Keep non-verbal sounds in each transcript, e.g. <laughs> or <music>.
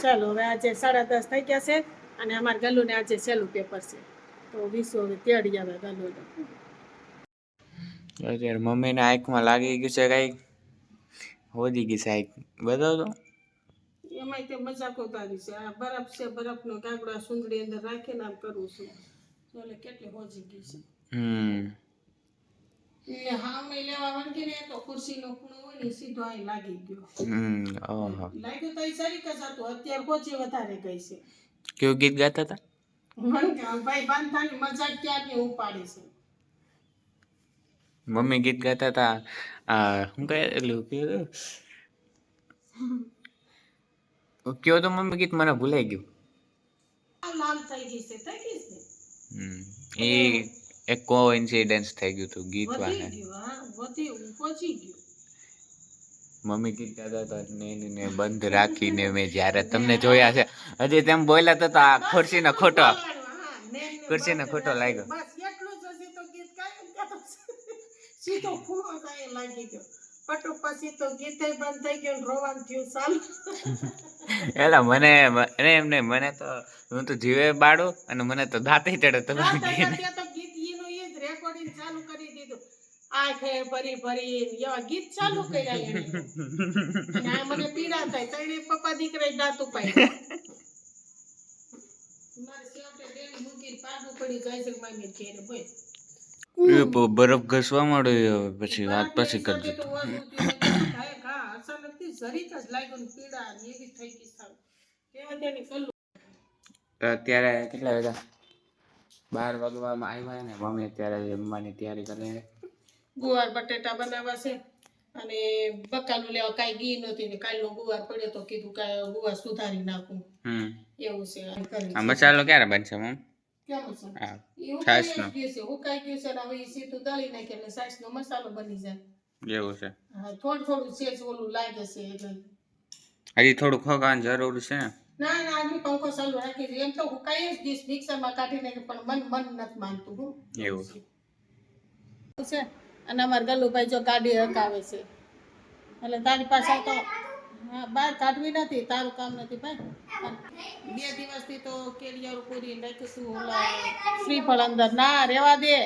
ચાલો હવે આજે સાડા દસ થઈ ગયા છે અને અમારા ગલુને આજે છેલ્લું પેપર છે. તો વિશ્વ હવે તેડી આવે ગલુને. અત્યારે મમ્મીને આંખમાં લાગી ગયું છે કંઈક. હોદી ગઈ છે આંખ. બતાવતો એમાંય તે મજાક ઉતારી છે. આ બરફ છે બરફનો કાગડો આ સુંદડી અંદર રાખીને આમ કરું છું. એટલે કેટલી હોજી ગઈ છે. હમ. એ લેવા વળગી ને તો ખુરશીનો ખૂણો હોય ને સીધો અહીં લાગી ગયો. લાગ્યું તો એ સરી જ અત્યારે હોજી વધારે ગઈ છે. કેવું ગીત ગાતા હતા? મને કે ભાઈ બાંધાની મજાક ક્યારની ઉપાડી છે? મમ્મી ગીત ગાતા હતા આ શું કહે એટલું કયું કયો તો મમ્મી ગીત મને ભૂલાઈ ગયું. લાલ થઈ ગઈ છે. થઈ ગઈ છે? હમ એ એક કો ઇન્સિડન્સ થઈ ગયું હતું ગીત ગયું મમ્મી ગીત ગાતા હતા ને ને બંધ રાખીને મેં જ્યારે તમને જોયા છે. હજી તેમ બોલ્યા તો આ આ ખુરશીનો ખોટો ને ખુરશીનો ખોટો લાગ્યો. ને સીધો ખૂણો જાય લાગી ગયો. પટુ પછી તો ગીતે બંધ થઈ ગયું રોવાનું થયું ચાલુ. એલા મને મને એમ નહીં મને તો હું તો જીવે બાળું અને મને તો દાંતે ચડે તો રાત આવ્યા ત્યાં તો ગીત ઈનું ઈ જ રેકોર્ડિંગ ચાલુ કરી દીધું આંખે ભરી ભરી એવા ગીત ચાલુ કર્યા એને આ મને પીડા થાય તઈને પપ્પા દીકરા દાંત ઉપાય બરફ ઘસવા માંડ્યો હવે પછી વાત પછી કરજો. અત્યારે કેટલા વાગ્યા? બાર વાગવામાં આવ્યા ને મમ્મી અત્યારે જમવાની તૈયારી કરે ગુવાર બટેટા બનાવવા છે. અને બકાલું લેવા કાંઈ ઘી નહોતી ને કાલનો ગુવાર પડ્યો તો કીધું કાંઈ ગુવાર સુધારી નાખું. એવું છે આ મસાલો ક્યારે બનશે મમ? હા હા હજી થોડું ખોગાવાની જરૂર છે? ના ના આગળ પંખો ચાલુ રાખી છે. એમ તો ઉકાઈ જ દીશ મિક્સરમાં કાઢી નાખે પણ મન મન નથી માનતું હું. એવું છે. અને અમારે ગલુભાઈ જો ગાડી હકાવે છે. એટલે તારી પાસે તો, હા, બહાર કાઢવી નથી, તારું કામ નથી ભાઈ. બે દિવસથી તો કેરિયર પૂરી હતું ઓલા શ્રીફળ અંદર. ના રહેવા દે.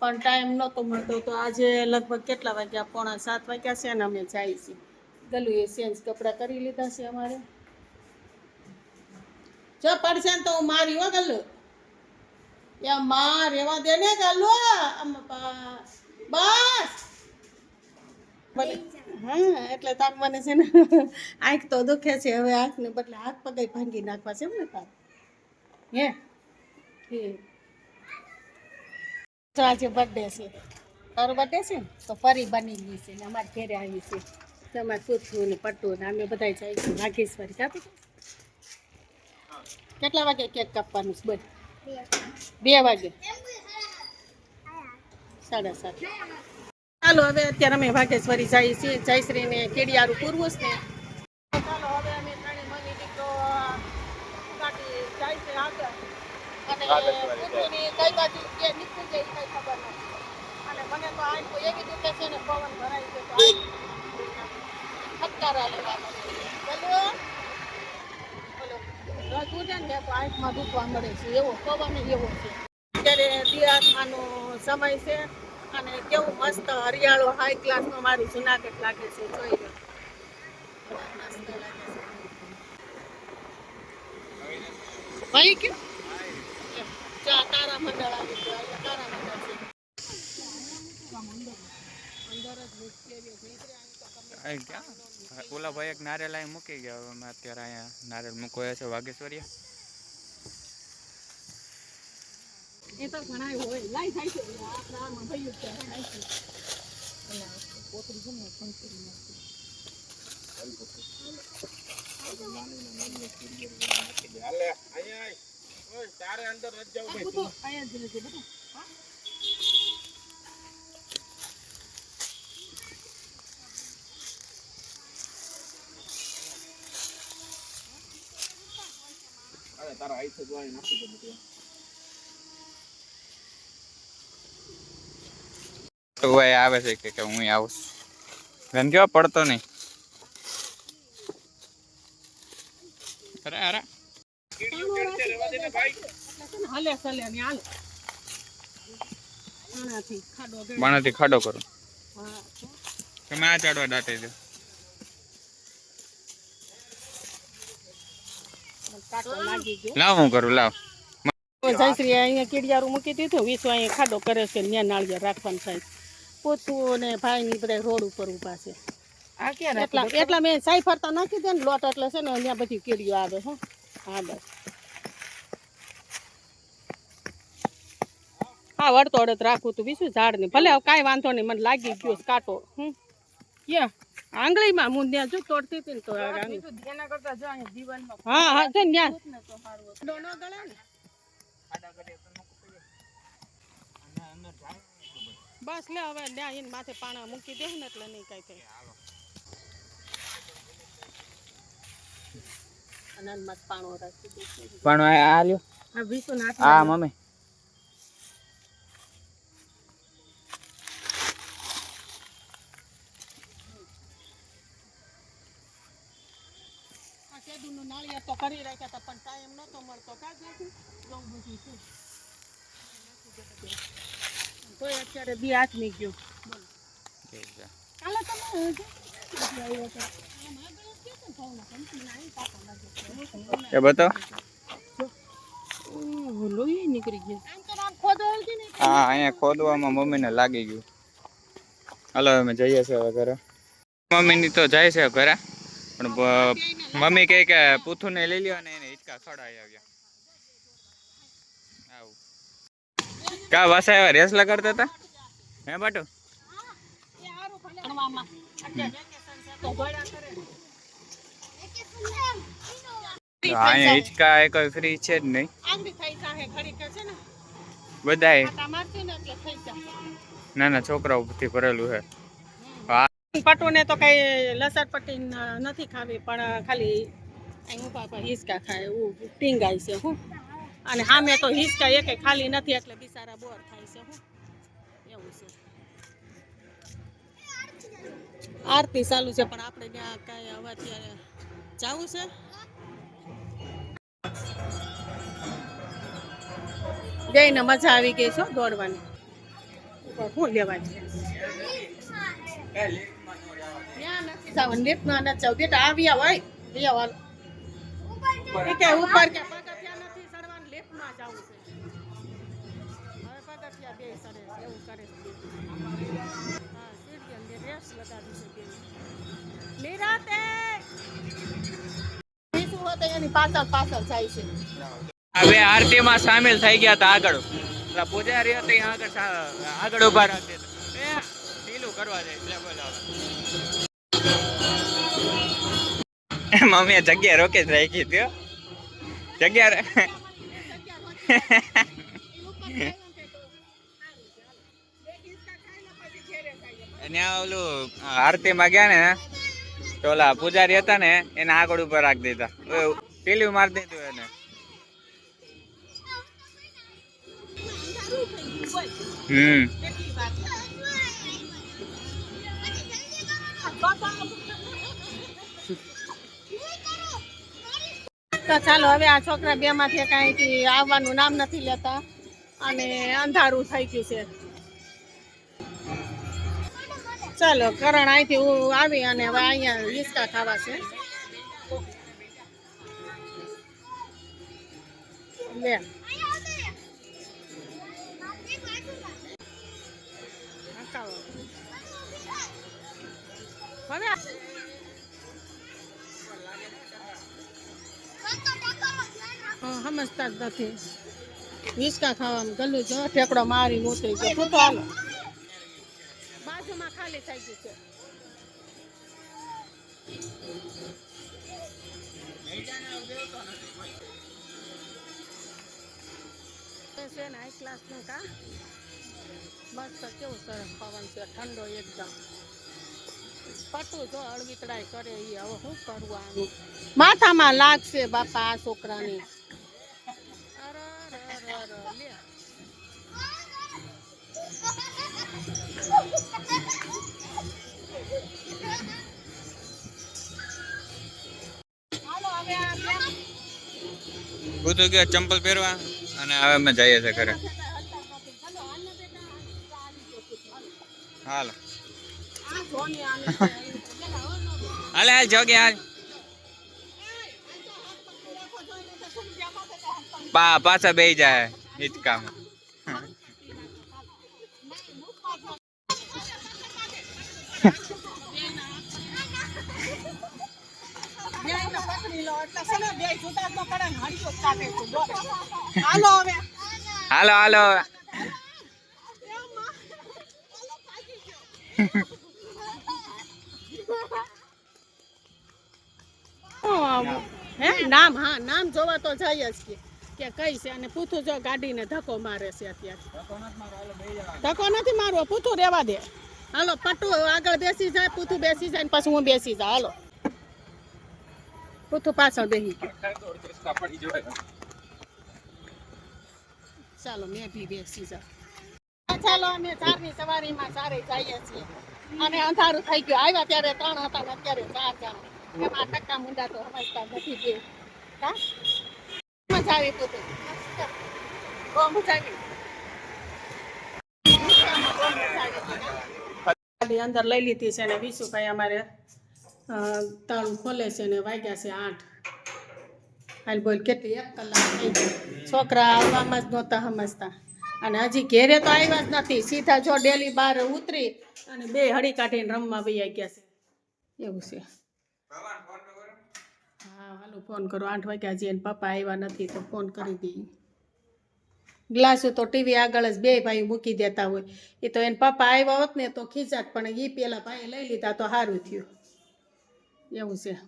પણ ટાઈમ નહોતો મળતો તો આજે લગભગ કેટલા વાગ્યા? પોણા સાત વાગ્યા છે ને અમે જાય છીએ. ગલું એ ચેન્જ કપડાં કરી લીધા છે અમારે. જો પડશે ને તો હું મારી હો ગલું એ માં રહેવા દે ને ગલું બસ. હા એટલે તાર મને છે ને <laughs> આંખ તો દુખે છે હવે આંખને બદલે હાથ પગે ભાંગી નાખવા છે એમ ને તાર. હે? તો આજે બર્થડે છે. તારો બર્થડે છે તો ફરી બની ગઈ છે ને અમારે ઘેરે આવી છે. તમારે પૂછવું ને પટવું ને અમે બધા જઈશું વાઘેશ્વરી કાપી કેટલા વાગે કેક કાપવાનું છે બોલ. બે વાગે. સાડા સાત. ચાલો હવે અત્યારે અમે વાઘેશ્વરી જઈએ છીએ. જયશ્રીને કેડિયારું પૂરવું છે ને. ચાલો હવે અમે ત્રણે મની દીકરો ગાડી જાય છે આગળ. અને પૂછુની કઈ બાજુ કે નીકળી જાય કઈ ખબર નથી. અને મને તો આંખો એવી રીતે છે ને પવન ભરાઈ ગયો તો આંખ લેવાનો બોલો. બોલો. રજ ઉઠે ને આંખમાં દુખવા મળે છે. એવો પવન એવો છે. અત્યારે દિયાત્માનો સમય છે અને કેવું મસ્ત હરિયાળો હાઈ ક્લાસનો મારું જુનાગઢ લાગે છે, જોઈ લો. ભાઈ કે? તારા મંડળ આવી ગયો તારા મંડળ છે. ક્યાં? ઓલા ભાઈ એક નારિયેલ અહીં મૂકી ગયા અમે અત્યારે અહીંયા નારિયેલ મૂકવા છે વાઘેશ્વરીએ. એ તો ઘણા હોય લાઈ થાય છે આપણે આમાં ભયું છે થાય છે અલા, પોતરી છે ને કંકરી નાખી. આ બધું અહીંયા જ રહેશે બધું હા? તો ભાઈ આવે છે કે કે હું આવું છું. કેવા પડતો નહીં. અરે અરે. ખાડો બાણાથી ખાડો કરો. તમે આ ચાડવા દાટે દો. કાંટો લાગી ગયો. લાવ હું કરું લાવ. જયશ્રી અહીંયા કીડિયારું મૂકી દીધું વિશ્વ અહીંયા ખાડો કરે છે ત્યાં નાળિયેર રાખવાનું સાહેબ પોતું અને ભાઈ ની બધા રોડ ઉપર ઊભા છે. એટલા એટલા મેં સાઈ ફરતા નાખી દે ને લોટ એટલે છે ને ત્યાં બધી કેરીઓ આવે હો હા બસ. હા વળતો અડત રાખું તું બીજું ઝાડ ને ભલે હવે કાંઈ વાંધો નહીં મને લાગી ગયો કાટો. હમ. યા આંગળીમાં હું ત્યાં જો તોડતી હતી ને તો હા હા છે ને ત્યાં. બસ લે હવે ત્યાં એને માથે પાણા મૂકી દે ને એટલે નહીં કઈ થાય. પાણો રાખી દઈશું. પણ આ લ્યો. આ મમ્મી આ કેદુનું નાળિયેર તો કરી રાખ્યા હતા પણ ટાઈમ નતો મળતો કાં નાખ્યું જવું બધું શું તોય અત્યારે બી હાથમી ગયો કાલે તમે. એ બતાવ. લોહી નીકળી ગયું. નહીં. હા અહીંયા ખોદવામાં મમ્મીને લાગી ગયું. હાલો અમે જઈએ છીએ હવે ઘરે. મમ્મીની તો જાય છે ઘરે. પણ મમ્મી કહે કે પૂથુને લઈ લ્યો અને એને હિચકા ખવડાવી આવ્યા. કા વાસા એવા રેસલા કરતા હતા? હે બાટુ? છે જ નહીં. તો કઈ લસણ નથી ખાવી, પણ ખાલી હિસકા ખાય, એવું ટીંગાય છે અને સામે તો હિસકા એકે ખાલી નથી એટલે બિચારા બોર થાય છે હું. એવું છે. આરતી ચાલુ છે પણ આપણે ત્યાં કાંઈ હવે અત્યારે જવું છે? જઈને મજા આવી ગઈ છો દોડવાની. શું લેવા છે? ત્યાં નથી જવાનું લેફ્ટમાં નથી જવું. બેટા આવ્યા હોય ઉપર કે કરે છે. હા સીડી અંદર રેસ લગાવી છે નિરાતે! બીજું હોય એની પાછળ પાછળ જાય છે. હવે આરતીમાં સામેલ થઈ ગયા હતા આગળ. પેલા પૂજારી હતા આગળ આગળ ઊભા રાખી એ ઢીલું કરવા જાય એટલે બોલાવે. મમ્મીએ જગ્યા રોકે જ રાખી હતી. જગ્યા અને ઓલું ગયા ને ઓલા પૂજારી હતા ને, એને આગળ ઉપર રાખી દીધા. પેલું મારી દીધું એને. હમ. ચાલો, હવે આ છોકરા બે માંથી કઈ આવવાનું નામ નથી લેતા અને અંધારું થઈ ગયું છે. ચાલો, કરણ અહીંથી હું આવી અને હવે અહીંયા હિસકા ખાવા છે. લે. હવે. સમજતા જ નથી. હિસકા ખાવામાં ગલું જો ઠેકડો મારી મોટી ગયો. તો હાલો. બાજુમાં ખાલી થઈ ગયું છે. છે ને હાઈ ક્લાસનું કા? બસ કેવું સરસ પવન છે ઠંડો એકદમ. પટું જો અળવિતડાય કરે એ હવે શું કરવાનું માથામાં લાગશે બાપા આ છોકરાની. અરે, લે. પૂતું ગયો ચંપલ પહેરવા? અને હવે અમે જઈએ છીએ ઘરે. હાલો. હાલે, હાલ, જોગે, હાલ. પાછા બે જાય હિચકામાં. હાલો હાલો હે? નામ હા નામ જોવા તો જઈએ છીએ. કે કઈ છે અને પૂથું જો ગાડીને ધક્કો મારે છે અત્યારે. ધક્કો નથી મારવો પૂથું રેવા દે. હાલો પટુ આગળ બેસી જાય પૂથું બેસી જાય ને પછી હું બેસી જાય હાલો. પૂથું પાછળ બેહી ચાલો, મેં બી બેસી જાઉં. ચાલો, અમે ચારની સવારીમાં ચારે જઈએ છીએ. અને અંધારું થઈ ગયું. આવ્યા ત્યારે ત્રણ હતા ને અત્યારે ચાર જણ. એમાં ટક્કા મુંડા તો સમજતા નથી જે. હા? મજા આવી પોતે બહુ મજા આવી અંદર લઈ લીધી છે ને વિશુભાઈ અમારે તાળું ખોલે છે ને વાગ્યા છે આઠ. હાલ બોલ, કેટલી? એક કલાક થઈ છોકરા આવવામાં જ નહોતા સમજતા. અને હજી ઘેરે તો આવ્યા જ નથી. સીધા જો ડેલી બહાર ઉતરી અને બે હળી કાઢીને રમવા વૈયા ગયા છે. એવું છે. હા, હાલો, ફોન કરો. આઠ વાગ્યા હજી એને પપ્પા આવ્યા નથી તો ફોન કરી દઈએ ગ્લાસો તો ટીવી આગળ જ બે ભાઈ મૂકી દેતા હોય. એ તો એને પપ્પા આવ્યા હોત ને તો ખીચાત પણ એ પેલા ભાઈ લઈ લીધા તો સારું થયું. એવું છે